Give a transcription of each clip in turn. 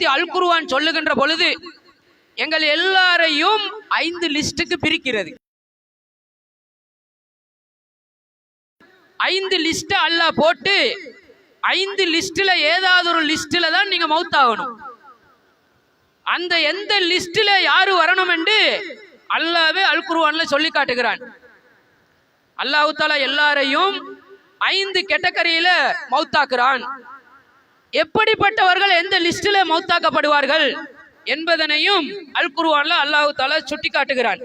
பத்தி அல் குருவான் சொல்லுகின்ற பொழுது எங்கள் எல்லாரையும் ஐந்து லிஸ்டுக்கு பிரிக்கிறது. ஐந்து லிஸ்ட் அல்லாஹ் போட்டு ஐந்து லிஸ்ட்ல ஏதாவது ஒரு லிஸ்ட்ல தான் நீங்க மவுத் ஆகணும். அந்த எந்த லிஸ்ட்ல யாரு வரணும் என்று அல்லாவே அல் குருவான்ல சொல்லி காட்டுகிறான். அல்லாஹ் தாலா எல்லாரையும் ஐந்து கெட்டக்கரையில மவுத்தாக்குறான் எப்படிப்பட்டவர்கள் எந்த லிஸ்டில் மௌத்தாக்கப்படுவார்கள் என்பதனையும் அல் குருவான்ல அல்லாஹ் தாலா சுட்டி காட்டுகிறான்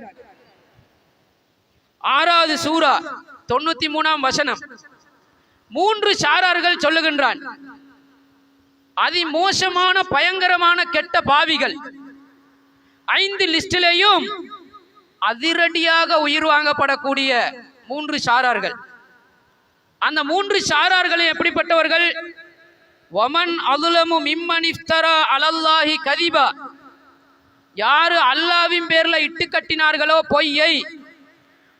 ஆறாவது சூரா தொண்ணூத்தி மூணாம் வசனம். மூன்று சாரார்கள் சொல்லுகின்றான். அதிமோசமான பயங்கரமான கெட்ட பாவிகள் ஐந்து லிஸ்டிலேயும் அதிரடியாக உயிர் வாங்கப்படக்கூடிய மூன்று சாரார்கள். அந்த மூன்று சாரார்களும் எப்படிப்பட்டவர்கள்? ஒமன் அதுலமு மிம்மன் இஃப்தரா அலல்லாஹி கதிபா யாரு அல்லாவின் பேர்ல இட்டு கட்டினார்களோ பொய்யை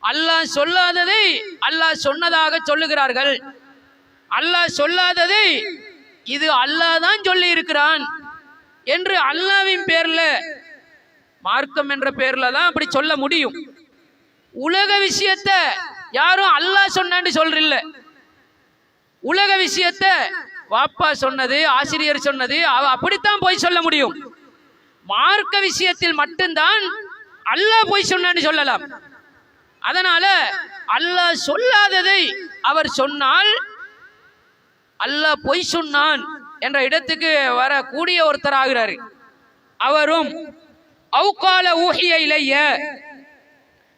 அல்லாஹ் சொல்லாததை அல்லாஹ் சொன்னதாக சொல்லுகிறார்கள். அல்லாஹ் சொல்லாததை இது அல்லாஹ் தான் சொல்லி இருக்கிறான் என்று அல்லாவின் பேர்ல மார்க்கம் என்ற பேர்ல தான் அப்படி சொல்ல முடியும். உலக விஷயத்த யாரும் அல்லாஹ் சொன்னான்னு சொல்றில்ல உலக விஷயத்த வாப்பா சொன்னது ஆசிரியர் சொன்னது அவ- அப்படித்தான் போய் சொல்ல முடியும். மார்க்க விஷயத்தில் மட்டும்தான் அல்லாஹ் போய் சொன்னான்னு சொல்லலாம். அதனால அல்லாஹ் சொல்லாததை அவர் சொன்னால் அல்லாஹ் பொய் சொன்னான் என்ற இடத்துக்கு வரக்கூடிய ஒருத்தர் ஆகிறார் அவரும் அவுகால ஊகிய இலைய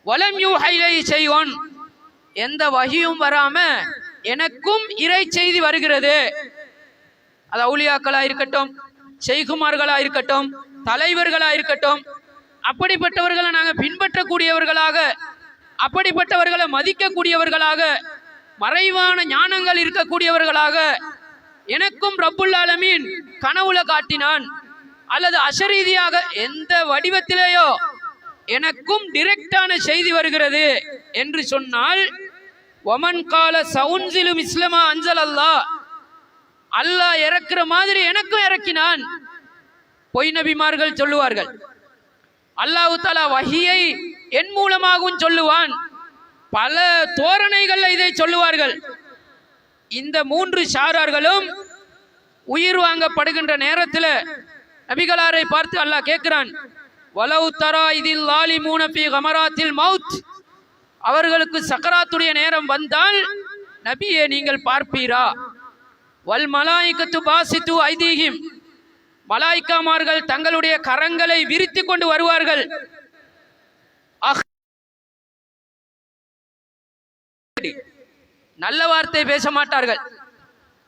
வலம் யூஹ இலை செய்வான். எந்த வகையும் வராம எனக்கும் இறை செய்தி வருகிறது. அது அவுளியாக்களாக இருக்கட்டும் செய்குமார்களாக இருக்கட்டும் தலைவர்களாக இருக்கட்டும் அப்படிப்பட்டவர்களை நாங்கள் பின்பற்றக்கூடியவர்களாக அப்படிப்பட்டவர்களை மதிக்கக்கூடியவர்களாக மறைவான ஞானங்கள் இருக்கக்கூடியவர்களாக எனக்கும் ரப்புல் ஆலமீன் கனவுல காட்டினான். அல்லது அசரீதியாக எந்த வடிவத்திலேயோ எனக்கும் டிரெக்டான செய்தி வருகிறது என்று சொன்னால் ஒமன் கால சவுன்சிலும் இஸ்லமா அஞ்சல் அல்லாஹ் அல்லாஹ் இறக்குற மாதிரி எனக்கும் இறக்கினான். பொய் நபிமார்கள் சொல்லுவார்கள். அல்லாஹு தாலா வஹியை என் மூலமாகவும் சொல்லுவான். பல தோரணைகள் இதை சொல்லுவார்கள். இந்த மூன்று சாரார்களும் உயிர் வாங்கப்படுகின்ற நேரத்தில் நபிகளாரை பார்த்து அல்லாஹ் கேட்கிறான். வலவு தரா இதில் லாலி மூனபி கமராத்தில் மவுத். அவர்களுக்கு சக்கராத்துடைய நேரம் வந்தால் நபியே நீங்கள் பார்ப்பீரா? வல் மலாய்க்கத்து பாசித்து ஐதீகிம். மலாய்க்காமார்கள் தங்களுடைய கரங்களை விரித்து கொண்டு வருவார்கள். அஹ். நல்ல வார்த்தை பேச மாட்டார்கள்.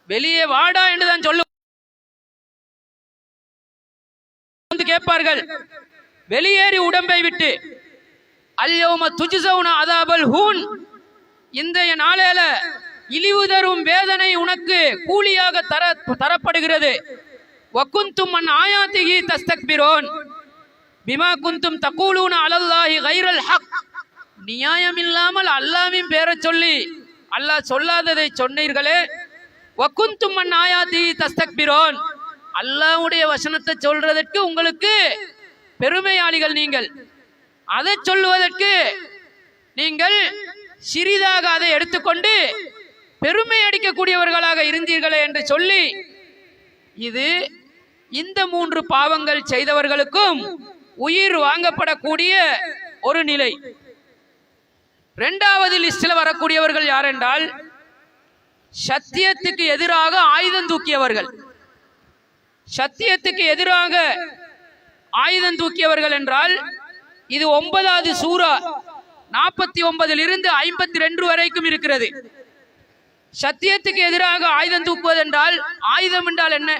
வெளியே வாடா என்றுதான் சொல்லு. கேட்பார்கள். வெளியேறி உடம்பை விட்டு. அல்யோம துஜிசவுன அதாபல் ஹூன் இந்த நாளையில இழிவு தரும் வேதனை உனக்கு கூலியாக தர தரப்படுகிறது. வக்குந்தும் அன் ஆயாத்திகி தஸ்தக்பிரோன். பிமா குந்தும் தக்கூலூன அலல்லாஹி கைரல் ஹக். நியாயம் இல்லாமல் அல்லாவின் பேரை சொல்லி அல்லாஹ் சொல்லாததை சொன்னீர்களே. வக்குந்தும் அன் ஆயாத்திகி தஸ்தக்பிரோன். அல்லாஹ்வுடைய வசனத்தை சொல்றதற்கு உங்களுக்கு பெருமையாளிகள் நீங்கள். அதை சொல்லுவதற்கு நீங்கள் சிறிதாக அதை எடுத்துக்கொண்டு பெருமை அடிக்கக்கூடியவர்களாக இருந்தீர்களே என்று சொல்லி இது இந்த மூன்று பாவங்கள் செய்தவர்களுக்கும் உயிர் வாங்கப்படக்கூடிய ஒரு நிலை. இரண்டாவது லிஸ்டில் வரக்கூடியவர்கள் யாரென்றால் சத்தியத்துக்கு எதிராக ஆயுதம் தூக்கியவர்கள். சத்தியத்துக்கு எதிராக ஆயுதம் தூக்கியவர்கள் என்றால் இது ஒன்பதாவது சூரா நாற்பத்தி ஒன்பதிலிருந்து ஐம்பத்தி ரெண்டு வரைக்கும் இருக்கிறது. சத்தியத்துக்கு எதிராக ஆயுதம் தூக்குவது என்றால் ஆயுதம் என்றால் என்ன?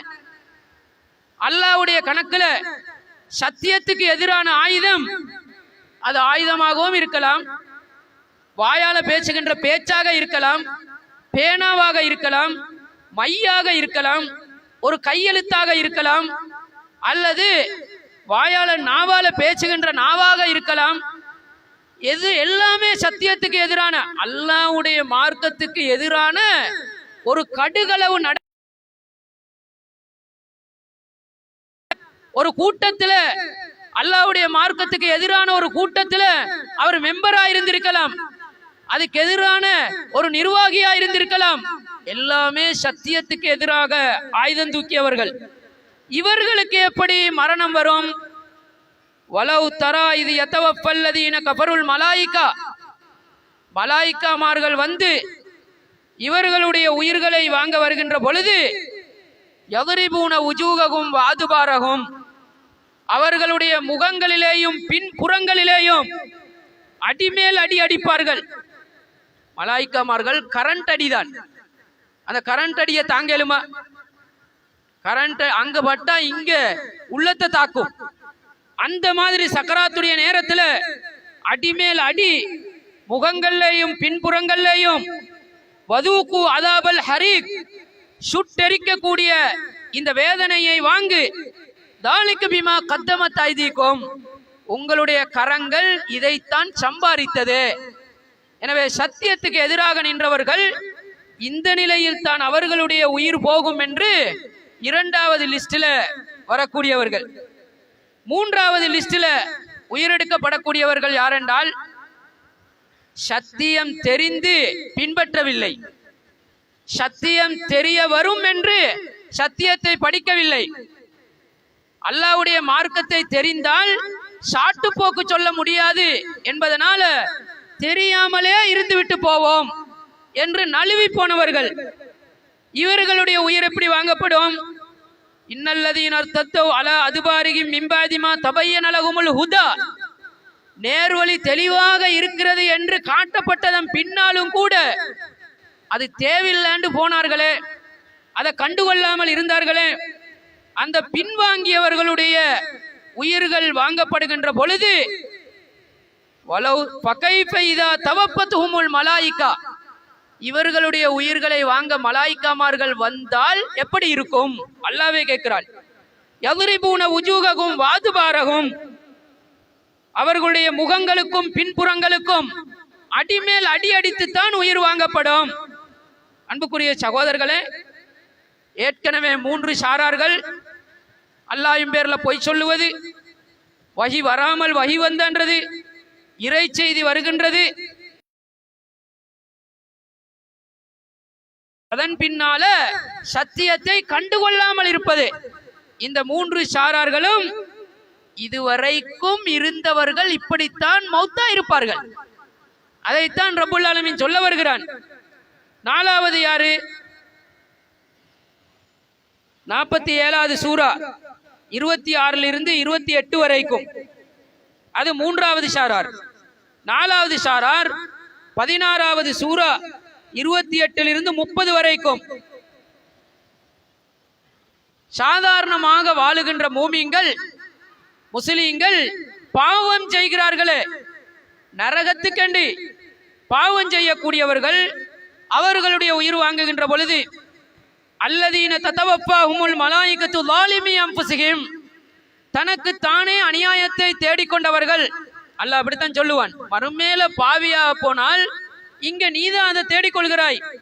அல்லாஹ்வுடைய கணக்குல சத்தியத்துக்கு எதிரான ஆயுதம் அது ஆயுதமாகவும் இருக்கலாம் வாயால பேசுகின்ற பேச்சாக இருக்கலாம் பேனாவாக இருக்கலாம் மையாக இருக்கலாம் ஒரு கையெழுத்தாக இருக்கலாம் அல்லது வாயால நாவால பேசுகின்ற நாவாக இருக்கலாம் எது எல்லாமே சத்தியத்துக்கு எதிரான அல்லாஹ்வுடைய மார்க்கத்துக்கு எதிரான ஒரு கடுகளவு நட ஒரு கூட்டத்துல அல்லாஹ்வுடைய மார்க்கத்துக்கு எதிரான ஒரு கூட்டத்துல அவர் மெம்பரா இருந்திருக்கலாம். அதுக்கு எதிரான ஒரு நிர்வாகியா இருந்திருக்கலாம். எல்லாமே சத்தியத்துக்கு எதிராக ஆயுதம் தூக்கியவர்கள். இவர்களுக்கு எப்படி மரணம் வரும்? வலவு தரா இது எத்தவப்பல்லதீன கபருள் மலாய்க்கா மலாய்க்காமார்கள் வந்து இவர்களுடைய உயிர்களை வாங்க வருகின்ற பொழுது எதிரிபூன உஜூககும் வாதுபாரகும். அவர்களுடைய முகங்களிலேயும் பின்புறங்களிலேயும் அடிமேல் அடி அடிப்பார்கள். மலாய்க்காமார்கள் கரண்ட் அடிதான். அந்த கரண்ட் அடியை தாங்கலுமா கரண்ட் அங்க பட்டா இங்க உள்ளத்தை தாக்கும். அந்த மாதிரி சக்கராத்துடைய நேரத்துல அடிமேல் அடி முகங்கள்லையும் பின்புறங்கள்லையும் வதூக்கு அதாபல் ஹரீக் சுட்டெரிக்கக்கூடிய இந்த வேதனையை வாங்கு. தாலிக்கு பிமா கத்தம தாய்தீக்கும் உங்களுடைய கரங்கள் இதைத்தான் சம்பாதித்தது எனவே சத்தியத்துக்கு எதிராக நின்றவர்கள் இந்த நிலையில் தான் அவர்களுடைய உயிர் போகும் என்று இரண்டாவது லிஸ்டில் வரக்கூடியவர்கள். மூன்றாவது லிஸ்டில் உயிரெடுக்கப்படக்கூடியவர்கள் யாரென்றால் சத்தியம் தெரிந்து பின்பற்றவில்லை. சத்தியம் தெரிய வரும் என்று சத்தியத்தை படிக்கவில்லை. அல்லாவுடைய மார்க்கத்தை தெரிந்தால் சாட்டுப்போக்கு சொல்ல முடியாது என்பதனால தெரியாமலே இருந்துவிட்டு போவோம் என்று நழுவி போனவர்கள். இவர்களுடைய உயிர் எப்படி வாங்கப்படும்? இன்னல்லதீன் அர்த்தத்தோ அல அதுபாரிகி மிம்பாதிமா தபையன் அழகுமுல் ஹுதா. நேர்வழி தெளிவாக இருக்கிறது என்று காட்டப்பட்டதன் பின்னாலும் கூட அது தேவையில்லைன்னு போனார்களே. அதை கண்டுகொள்ளாமல் இருந்தார்களே. அந்த பின்வாங்கியவர்களுடைய உயிர்கள் வாங்கப்படுகின்ற பொழுது வலவு பகைஃபைதா தவப்பத்துஹுமுல் மலாய்க்கா இவர்களுடைய உயிர்களை வாங்க மலாய்க்காமார்கள் வந்தால் எப்படி இருக்கும்? அல்லாவே கேட்கிறாள். எதிரிபூன உஜூககும் வாதுபாரகும். அவர்களுடைய முகங்களுக்கும் பின்புறங்களுக்கும் அடிமேல் அடி அடித்துத்தான் உயிர் வாங்கப்படும். அன்புக்குரிய சகோதரர்களே ஏற்கனவே மூன்று சாரார்கள் அல்லாயும் பேர்ல பொய் சொல்லுவது வகி வராமல் வகி வந்தன்றது இறை செய்தி வருகின்றது அதன் பின்னால சத்தியத்தை கண்டுகொள்ளாமல் இருப்பது. இந்த மூன்று சாரார்களும் இதுவரைக்கும் இருந்தவர்கள் இப்படித்தான் மௌத்தா இருப்பார்கள். அதைத்தான் ரபுல் ஆலமின் சொல்ல வருகிறான். நாலாவது யாரு? நாற்பத்தி ஏழாவது சூரா. இருபத்தி ஆறுல இருந்து இருபத்தி எட்டு வரைக்கும். அது மூன்றாவது ஷாரார் நாலாவது ஷாரார் பதினாறாவது சூரா. இருபத்தி எட்டிலிருந்து முப்பது வரைக்கும். சாதாரணமாக வாழுகின்ற மூமிங்கள் முஸ்லீம்கள் பாவம் செய்கிறார்களே. நரகத்துக்கண்டி பாவம் செய்யக்கூடியவர்கள் அவர்களுடைய உயிர் வாங்குகின்ற பொழுது அல்லதீன தத்தவப்பாஹுமுல் மலாயிகத்து லாலிமி அம்புசிகிம் தனக்கு தானே அநியாயத்தை தேடிக்கொண்டவர்கள். அல்ல அப்படித்தான் சொல்லுவான் மறுமேல பாவியாக போனால் இங்க நீதான் அதை தேடிக்கொள்கிறாய்.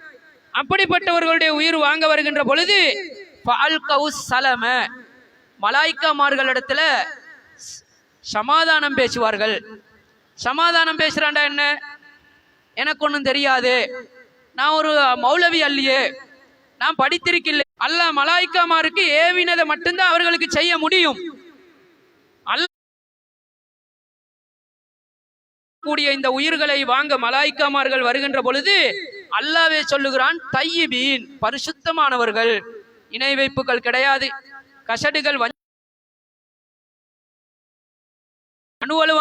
அப்படிப்பட்டவர்களுடைய உயிர் வாங்க வருகின்ற பொழுது ஃபால்கவுஸ் சலம. மலாய்க்காமார்களிடத்துல சமாதானம் பேசுவார்கள். சமாதானம் பேசுறாண்டா என்ன? எனக்கு ஒன்றும் தெரியாது. நான் ஒரு மௌலவி அல்லியே. நான் படித்திருக்கில்லை. அல்ல மலாய்க்காமாருக்கு ஏவினதை மட்டும்தான் அவர்களுக்கு செய்ய முடியும். கூடிய இந்த உயிர்களை வாங்க மலாய்க்காமார்கள் வருகின்ற பொழுது அல்லாவே சொல்லுகிறான் தையிபீன் பரிசுத்தமானவர்கள். இணை வைப்புகள் கிடையாது. கசடுகள் வஞ்ச-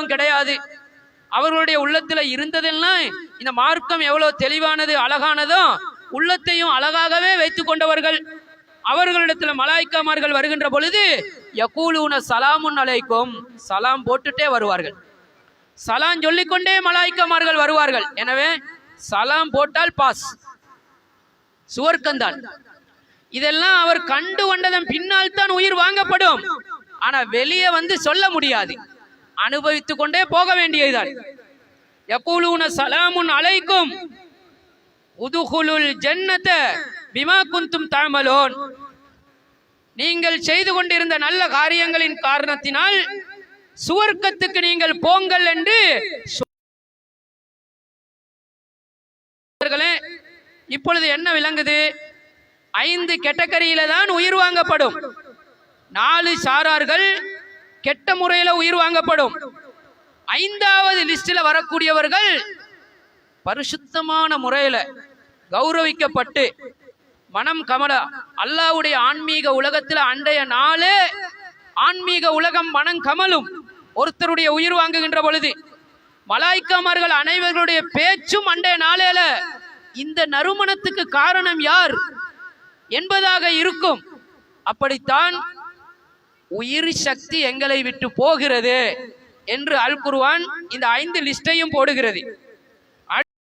கிடையாது. அவர்களுடைய உள்ளத்துல இருந்ததெல்லாம் இந்த மார்க்கம் எவ்வளவு தெளிவானது அழகானதோ உள்ளத்தையும் அழகாகவே வைத்துக் கொண்டவர்கள். அவர்களிடத்துல மலாய்க்காமார்கள் வருகின்ற பொழுது யகூலூன சலாமுன் அலைக்கும். சலாம் போட்டுட்டே வருவார்கள். சலாம் சொல்லிக்கொண்டே மலாய்க்கமார்கள் வருவார்கள். எனவே சலாம் போட்டால் பாஸ். சுவர்க்கந்தால் இதெல்லாம் அவர் கண்டு கொண்டதன் பின்னால் தான் உயிர் வாங்கப்படும். ஆனா வெளியே வந்து சொல்ல முடியாது. அனுபவித்து கொண்டே போக வேண்டியதுதான். எப்பூலூன சலாமுன் அழைக்கும் உதுகுலுல் ஜன்னத பிமா குந்தும் தாமலோன். நீங்கள் செய்து கொண்டிருந்த நல்ல காரியங்களின் காரணத்தினால் சுவர்க்கத்துக்கு நீங்கள் போங்கள் என்று இப்பொழுது என்ன விளங்குது? ஐந்து கெட்டக்கரியில தான் உயிர் வாங்கப்படும். நாலு சாரார்கள் கெட்ட முறையில உயிர் வாங்கப்படும். ஐந்தாவது லிஸ்டில் வரக்கூடியவர்கள் பரிசுத்தமான முறையில கௌரவிக்கப்பட்டு மனம் கமல அல்லாவுடைய ஆன்மீக உலகத்தில் அண்டைய நாளே ஆன்மீக உலகம் மனம் கமலும். ஒருத்தருடைய உயிர் வாங்குகின்ற பொழுது மலாய்க்காமார்கள் அனைவர்களுடைய பேச்சும் அண்டைய நாளேல இந்த நறுமணத்துக்கு காரணம் யார் என்பதாக இருக்கும். அப்படித்தான் உயிர் சக்தி எங்களை விட்டு போகிறது என்று அல் குருவான் இந்த ஐந்து லிஸ்டையும் போடுகிறது.